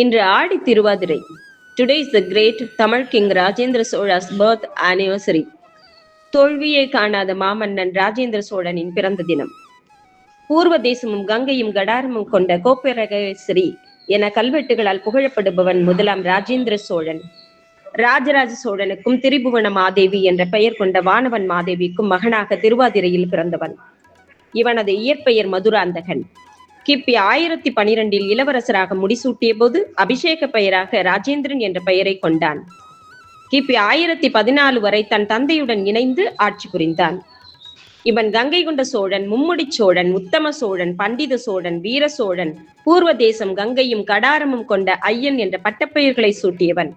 இன்று Aadi Thiruvathirai. Today is the great Tamil king Rajendra Chola's birth anniversary தோல்வியை காணாத மாமன்னன் ராஜேந்திர சோழனின் பிறந்த தினம். பூர்வ தேசமும் கங்கையும் கடாரமும் கொண்ட கோப்பரகேசரி என கல்வெட்டுகளால் புகழப்படுபவன் முதலாம் ராஜேந்திர சோழன். ராஜராஜ சோழனுக்கும் திரிபுவன மாதேவி என்ற பெயர் கொண்ட வானவன் மாதேவிக்கும் மகனாக திருவாதிரையில் பிறந்தவன். இவனது இயற்பெயர் மதுராந்தகன். கிபி ஆயிரத்தி பனிரெண்டில் இளவரசராக முடிசூட்டிய போது அபிஷேக பெயராக ராஜேந்திரன் என்ற பெயரை கொண்டான். கிபி ஆயிரத்தி பதினாலு வரை தன் தந்தையுடன் இணைந்து ஆட்சி புரிந்தான். இவன் கங்கை கொண்ட சோழன் மும்முடி சோழன் உத்தம சோழன் பண்டித சோழன் வீர சோழன் பூர்வ தேசம் கங்கையும் கடாரமும் கொண்ட ஐயன் என்ற பட்டப்பெயர்களை சூட்டியவன்.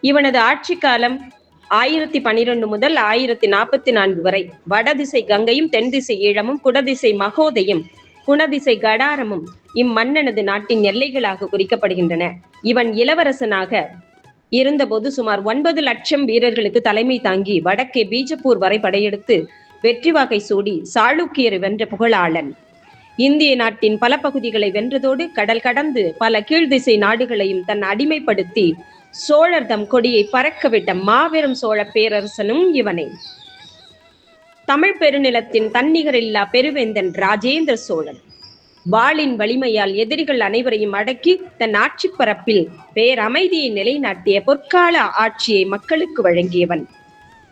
இவனது ஆட்சி காலம் ஆயிரத்தி பனிரெண்டு முதல் ஆயிரத்தி நாற்பத்தி நான்கு வரை வடதிசை கங்கையும் தென் திசை ஈழமும் குடதிசை மகோதையும் குணதிசை கடாரமும் இம்மன்னனது நாட்டின் எல்லைகளாக குறிக்கப்படுகின்றன. இவன் இளவரசனாக இருந்தபோது சுமார் ஒன்பது லட்சம் வீரர்களுக்கு தலைமை தாங்கி வடக்கே பீஜப்பூர் வரை படையெடுத்து வெற்றி வாகை சூடி சாளுக்கியர் வென்ற புகழாளன். இந்திய நாட்டின் பல பகுதிகளை வென்றதோடு கடல் கடந்து பல கீழ்திசை நாடுகளையும் தன் அடிமைப்படுத்தி சோழர் தம் கொடியை பறக்கவிட்ட மாபெரும் சோழ பேரரசனும் இவனே. தமிழ் பெருநிலத்தின் தன்னிகரில்லா பெருவேந்தன் ராஜேந்திர சோழன். வாளின் வலிமையால் எதிரிகள் அனைவரையும் அடக்கி தன் ஆட்சி பரப்பில் பேரமைதியை நிலைநாட்டிய பொற்கால ஆட்சியை மக்களுக்கு வழங்கியவன்.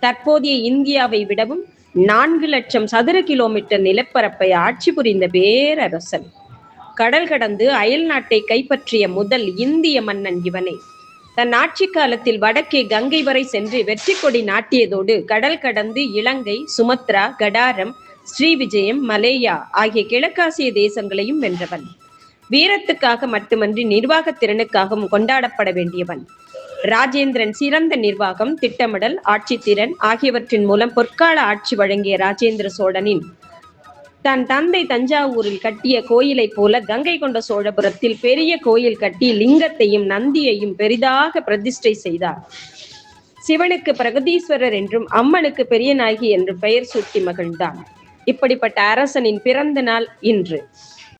தற்போதைய இந்தியாவை விடவும் நான்கு லட்சம் சதுர கிலோமீட்டர் நிலப்பரப்பை ஆட்சி புரிந்த பேரரசன். கடல் கடந்து அயல் நாட்டை கைப்பற்றிய முதல் இந்திய மன்னன் இவனே. தன் ஆட்சி காலத்தில் வடக்கே கங்கை வரை சென்று வெற்றி கொடி நாட்டியதோடு கடல் கடந்து இலங்கை சுமத்ரா கடாரம் ஸ்ரீவிஜயம் மலேயா ஆகிய கிழக்காசிய தேசங்களையும் வென்றவன். வீரத்துக்காக மட்டுமன்றி நிர்வாக திறனுக்காகவும் கொண்டாடப்பட வேண்டியவன். ராஜேந்திரன் சிறந்த நிர்வாகம் திட்டமிடல் ஆட்சித்திறன் ஆகியவற்றின் மூலம் பொற்கால ஆட்சி வழங்கிய ராஜேந்திர சோழனின் தன் தந்தை தஞ்சாவூரில் கட்டிய கோயிலைப் போல கங்கை கொண்ட சோழபுரத்தில் பெரிய கோயில் கட்டி லிங்கத்தையும் நந்தியையும் பெரிதாக பிரதிஷ்டை செய்தார். சிவனுக்கு பிரகதீஸ்வரர் என்றும் அம்மனுக்கு பெரியநாயகி என்றும் பெயர் சூட்டி மகிழ்ந்தான். இப்படிப்பட்ட அரசனின் பிறந்த நாள் இன்று.